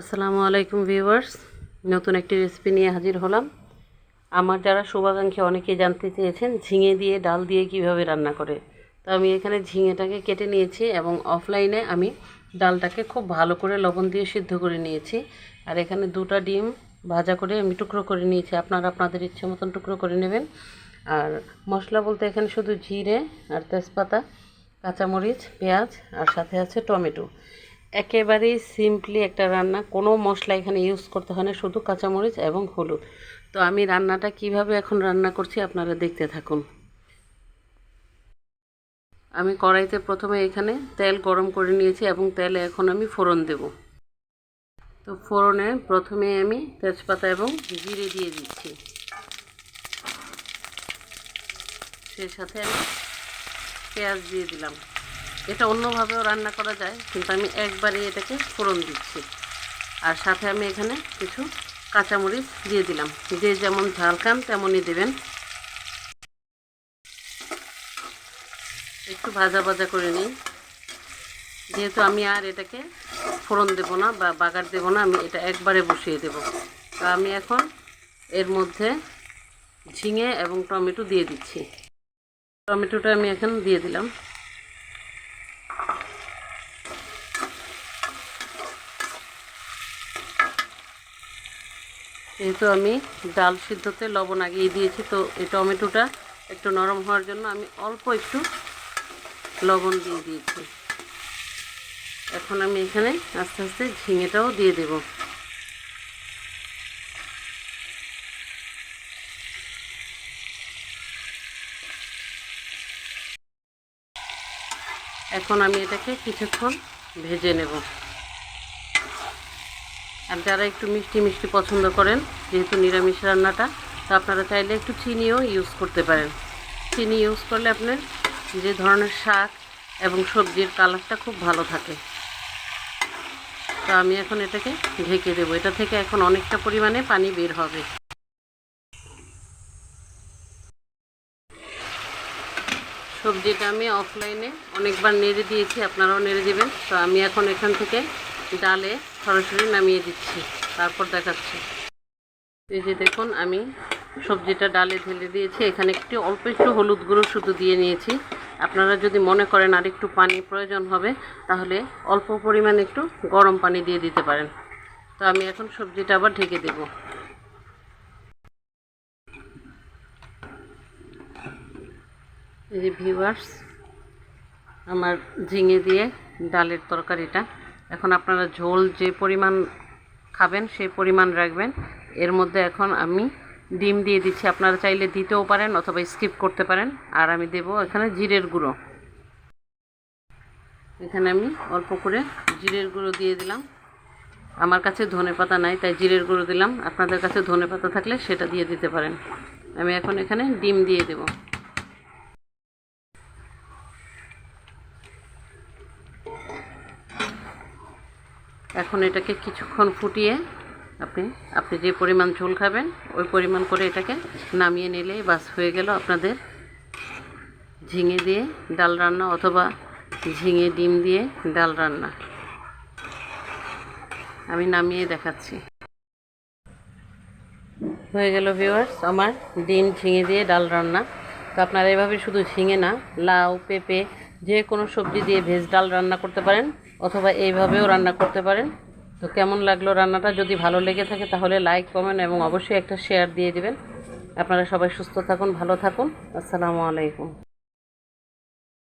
আসসালামু আলাইকুম ভিউয়ার্স। নতুন একটি রেসিপি নিয়ে হাজির হলাম। আমার যারা শুভাকাঙ্ক্ষী, অনেকেই জানতে চেয়েছেন ঝিঙে দিয়ে ডাল দিয়ে কীভাবে রান্না করে। তো আমি এখানে ঝিঙেটাকে কেটে নিয়েছি এবং অফলাইনে আমি ডালটাকে খুব ভালো করে লবণ দিয়ে সিদ্ধ করে নিয়েছি। আর এখানে দুটো ডিম ভাজা করে আমি টুকরো করে নিয়েছি। আপনারা আপনাদের ইচ্ছে মতন টুকরো করে নেবেন। আর মশলা বলতে এখানে শুধু জিরে আর তেজপাতা, কাঁচামরিচ, পেঁয়াজ আর সাথে আছে টমেটো। একেবারেই সিম্পলি একটা রান্না। কোনো মশলা এখানে ইউজ করতে হয় না, শুধু কাঁচামরিচ এবং হলুদ। তো আমি রান্নাটা কীভাবে এখন রান্না করছি আপনারা দেখতে থাকুন। আমি কড়াইতে প্রথমে এখানে তেল গরম করে নিয়েছি এবং তেলে এখন আমি ফোড়ন দেব। তো ফোড়নে প্রথমে আমি তেজপাতা এবং জিরে দিয়ে দিচ্ছি। সেই সাথে আমি পেঁয়াজ দিয়ে দিলাম। এটা অন্যভাবেও রান্না করা যায়, কিন্তু আমি একবারে এটাকে ফোড়ন দিচ্ছি। আর সাথে আমি এখানে কিছু কাঁচামরিচ দিয়ে দিলাম। যে যেমন ঝাল খান, তেমনই দেবেন। একটু ভাজা ভাজা করে নিই। যেহেতু আমি আর এটাকে ফোড়ন দেব না বা বাগার দেব না, আমি এটা একবারে বসিয়ে দেব। তো আমি এখন এর মধ্যে ঝিঙে এবং টমেটো দিয়ে দিচ্ছি। টমেটোটা আমি এখন দিয়ে দিলাম। যেহেতু আমি ডাল সিদ্ধতে লবণ আগিয়ে দিয়েছি, তো এই টমেটোটা একটু নরম হওয়ার জন্য আমি অল্প একটু লবণ দিয়ে দিয়েছি। এখন আমি এখানে আস্তে আস্তে ঝিঙেটাও দিয়ে দেব। এখন আমি এটাকে কিছুক্ষণ ভেজে নেব। আর যারা একটু মিষ্টি মিষ্টি পছন্দ করেন, যেহেতু নিরামিষ রান্নাটা, তো আপনারা চাইলে একটু চিনিও ইউজ করতে পারেন। চিনি ইউজ করলে আপনার যে ধরনের শাক এবং সবজির কালারটা খুব ভালো থাকে। তো আমি এখন এটাকে ঢেকে দেবো। এটা থেকে এখন অনেকটা পরিমাণে পানি বের হবে। সবজিটা আমি অফলাইনে অনেকবার নেড়ে দিয়েছি, আপনারাও নেড়ে দেবেন। তো আমি এখন এখান থেকে ডালে সরাসরি নামিয়ে দিচ্ছি, তারপর দেখাচ্ছি। এই যে দেখুন, আমি সবজিটা ডালে ঢেলে দিয়েছি। এখানে একটু অল্প একটু হলুদ গুঁড়ো শুধু দিয়ে নিয়েছি। আপনারা যদি মনে করেন আর একটু পানি প্রয়োজন হবে, তাহলে অল্প পরিমাণে একটু গরম পানি দিয়ে দিতে পারেন। তো আমি এখন সবজিটা আবার ঢেকে দেব। এই যে ভিউয়ার্স আমার ঝিঙে দিয়ে ডালের তরকারিটা। এখন আপনারা ঝোল যে পরিমাণ খাবেন, সেই পরিমাণ রাখবেন। এর মধ্যে এখন আমি ডিম দিয়ে দিচ্ছি। আপনারা চাইলে দিতেও পারেন অথবা স্কিপ করতে পারেন। আর আমি দেব এখানে জিরের গুঁড়ো। এখানে আমি অল্প করে জিরের গুঁড়ো দিয়ে দিলাম। আমার কাছে ধনে পাতা নাই, তাই জিরের গুঁড়ো দিলাম। আপনাদের কাছে ধনে পাতা থাকলে সেটা দিয়ে দিতে পারেন। আমি এখন এখানে ডিম দিয়ে দেবো। এখন এটাকে কিছুক্ষণ ফুটিয়ে আপনি আপনি যে পরিমাণ ঝোল খাবেন, ওই পরিমাণ করে এটাকে নামিয়ে নিলেই বাস হয়ে গেল আপনাদের ঝিঙে দিয়ে ডাল রান্না অথবা ঝিঙে ডিম দিয়ে ডাল রান্না। আমি নামিয়ে দেখাচ্ছি। হয়ে গেল ভিউয়ার্স আমার ডিম, ঝিঙে দিয়ে ডাল রান্না। তো আপনারা এভাবে শুধু ঝিঙে না, লাউ, পেঁপে যে কোনো সবজি দিয়ে ভেজ ডাল রান্না করতে পারেন অথবা এইভাবেও রান্না করতে পারেন। তো কেমন লাগল রান্নাটা? যদি ভালো লেগে থাকে তাহলে লাইক কমেন্ট এবং অবশ্যই একটা শেয়ার দিয়ে দেবেন। আপনারা সবাই সুস্থ থাকুন, ভালো থাকুন। আসসালামু আলাইকুম।